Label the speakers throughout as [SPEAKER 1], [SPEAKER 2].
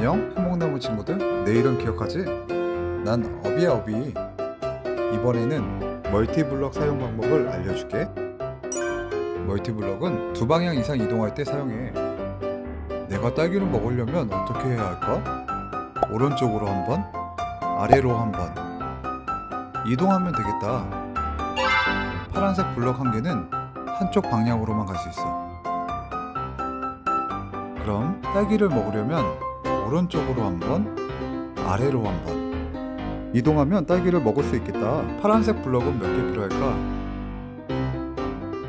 [SPEAKER 1] 안녕? 해몽나무 친구들 내 이름 기억하지? 난 어비야 어비. 이번에는 멀티블럭 사용 방법을 알려줄게. 멀티블럭은 두 방향 이상 이동할 때 사용해. 내가 딸기를 먹으려면 어떻게 해야 할까? 오른쪽으로 한 번 아래로 한 번. 이동하면 되겠다. 파란색 블럭 한 개는 한쪽 방향으로만 갈 수 있어. 그럼 딸기를 먹으려면 오른쪽으로 한 번 아래로 한 번 이동하면 딸기를 먹을 수 있겠다 파란색 블럭은 몇 개 필요할까?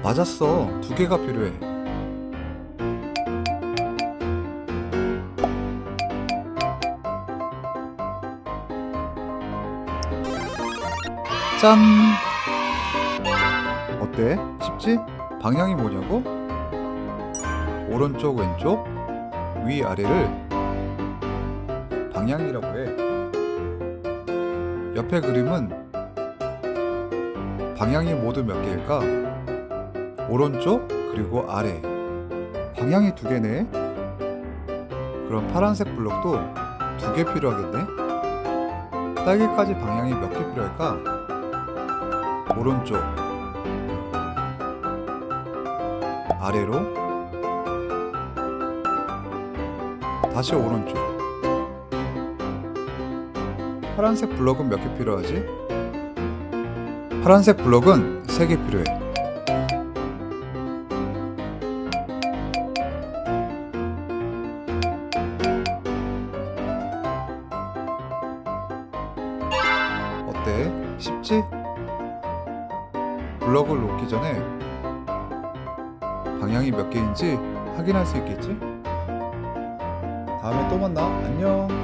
[SPEAKER 1] 맞았어 두 개가 필요해 짠 어때? 쉽지? 방향이 뭐냐고? 오른쪽 왼쪽 위 아래를 방향이라고 해. 옆에 그림은 방향이 모두 몇 개일까? 오른쪽 그리고 아래. 방향이 두 개네. 그럼 파란색 블럭도 두 개 필요하겠네. 딸기까지 방향이 몇 개 필요할까? 오른쪽 아래로 다시 오른쪽. 파란색 블럭은 몇 개 필요하지? 파란색 블럭은 3개 필요해. 어때? 쉽지? 블럭을 놓기 전에 방향이 몇 개인지 확인할 수 있겠지? 다음에 또 만나. 안녕.